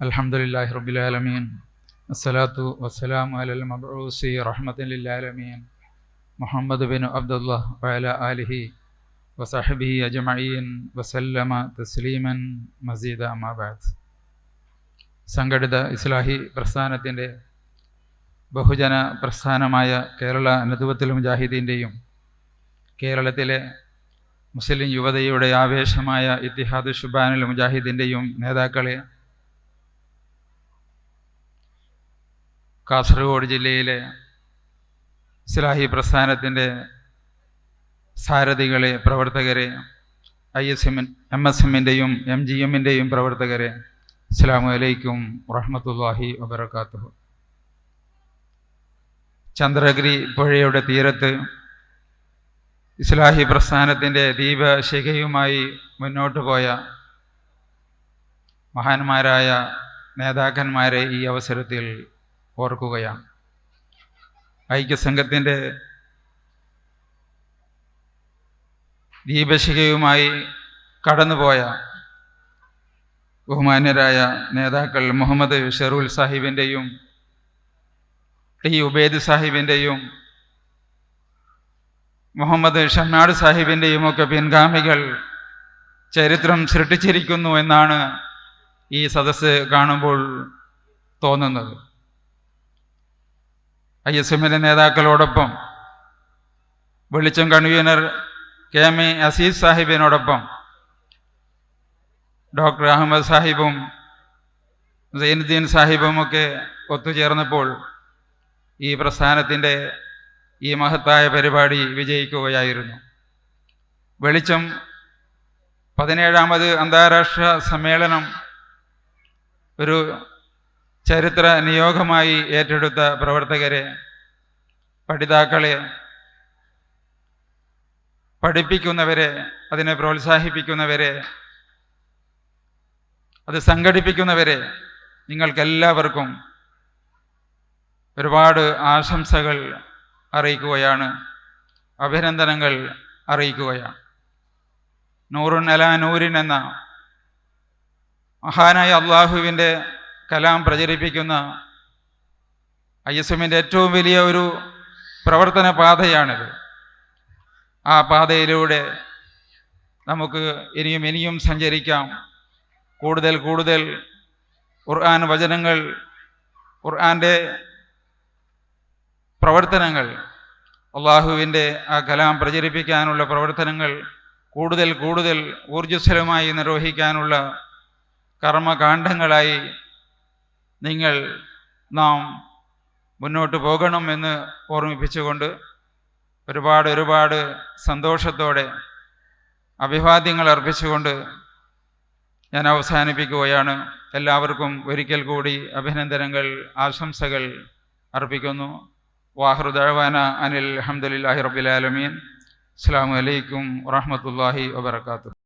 الحمد لله رب العالمين الصلاة والسلام على المبعوث رحمة للعالمين محمد بن عبد الله وعلى آله وصحبه أجمعين وسلم تسليما مزيدا أما بعد സംഘടിത ഇസ്ലാഹി പ്രസ്ഥാനത്തിൻ്റെ ബഹുജന പ്രസ്ഥാനമായ കേരള നദുവത്തുൽ മുജാഹിദീൻ്റെയും കേരളത്തിലെ മുസ്ലിം യുവതയുടെ ആവേശമായ ഇത്തിഹാദ് ഷുബാനുൽ മുജാഹിദിൻ്റെയും നേതാക്കളെ കാസർഗോഡ് ജില്ലയിലെ ഇസ്ലാഹി പ്രസ്ഥാനത്തിന്റെ സാരഥികളെ പ്രവർത്തകരെ ഐ എസ് എമ്മിൻ എം എസ് എമ്മിന്റെയും എം ജി എമ്മിന്റെയും പ്രവർത്തകരെ അസ്സാമു അലൈക്കും വറഹമത്തല്ലാഹി വബർക്കാത്തു ചന്ദ്രഗിരി പുഴയുടെ തീരത്ത് ഇസ്ലാഹി പ്രസ്ഥാനത്തിന്റെ ദീപശിഖയുമായി മുന്നോട്ട് പോയ മഹാന്മാരായ നേതാക്കന്മാരെ ഈ അവസരത്തിൽ ഓർക്കുകയാണ്. ഐക്യസംഘത്തിന്റെ ദീപശിഖയുമായി കടന്നുപോയ ബഹുമാന്യരായ നേതാക്കൾ മുഹമ്മദ് ഷെറുൽ സാഹിബിന്റെയും ടി ഉബേദ് സാഹിബിന്റെയും മുഹമ്മദ് ഷമ്നാട് സാഹിബിന്റെയും ഒക്കെ പിൻഗാമികൾ ചരിത്രം സൃഷ്ടിച്ചിരിക്കുന്നു എന്നാണ് ഈ സദസ്സ് കാണുമ്പോൾ തോന്നുന്നത്. ഐ എസ് എമ്മിലെ നേതാക്കളോടൊപ്പം വെളിച്ചം convener K M A Azeez സാഹിബിനോടൊപ്പം doctor Ahmed സാഹിബും സൈനുദ്ദീൻ സാഹിബും ഒക്കെ ഒത്തുചേർന്നപ്പോൾ ഈ പ്രസ്ഥാനത്തിന്റെ ഈ മഹത്തായ പരിപാടി വിജയിക്കുകയായിരുന്നു. വെളിച്ചം പതിനേഴാമത് അന്താരാഷ്ട്ര സമ്മേളനം ഒരു ചരിത്ര നിയോഗമായി ഏറ്റെടുത്ത പ്രവർത്തകരെ പഠിതാക്കളെ പഠിപ്പിക്കുന്നവരെ അതിനെ പ്രോത്സാഹിപ്പിക്കുന്നവരെ അത് സംഘടിപ്പിക്കുന്നവരെ നിങ്ങൾക്കെല്ലാവർക്കും ഒരുപാട് ആശംസകൾ അറിയിക്കുകയാണ് അഭിനന്ദനങ്ങൾ അറിയിക്കുകയാണ്. നൂറുൻ അല നൂരിൻ എന്ന മഹാനായ അള്ളാഹുവിന്റെ കലാം പ്രചരിപ്പിക്കുന്ന ഐ എസ് എമ്മിന്റെ ഏറ്റവും വലിയ ഒരു പ്രവർത്തന പാതയാണിത്. ആ പാതയിലൂടെ നമുക്ക് ഇനിയും ഇനിയും സഞ്ചരിക്കാം. കൂടുതൽ കൂടുതൽ ഖുർആൻ വചനങ്ങൾ ഖുർആന്റെ പ്രവർത്തനങ്ങൾ അള്ളാഹുവിന്റെ ആ കലാം പ്രചരിപ്പിക്കാനുള്ള പ്രവർത്തനങ്ങൾ കൂടുതൽ കൂടുതൽ ഊർജസ്വലമായി നിർവഹിക്കാനുള്ള കർമ്മകാന്ഡങ്ങളായി നിങ്ങൾ നാം മുന്നോട്ട് പോകണം എന്ന് ഓർമ്മിപ്പിച്ചുകൊണ്ട് ഒരുപാട് ഒരുപാട് സന്തോഷത്തോടെ അഭിവാദ്യങ്ങൾ അർപ്പിച്ചുകൊണ്ട് ഞാൻ അവസാനിപ്പിക്കുകയാണ്. എല്ലാവർക്കും ഒരിക്കൽ കൂടി അഭിനന്ദനങ്ങൾ ആശംസകൾ അർപ്പിക്കുന്നു. വാഹൃദാന അനിൽ അഹമ്മദില്ലാഹി റബിലാലമീൻ അസ്സാം വലൈക്കും വാഹമത്തല്ലാഹി വാബർക്കാത്തു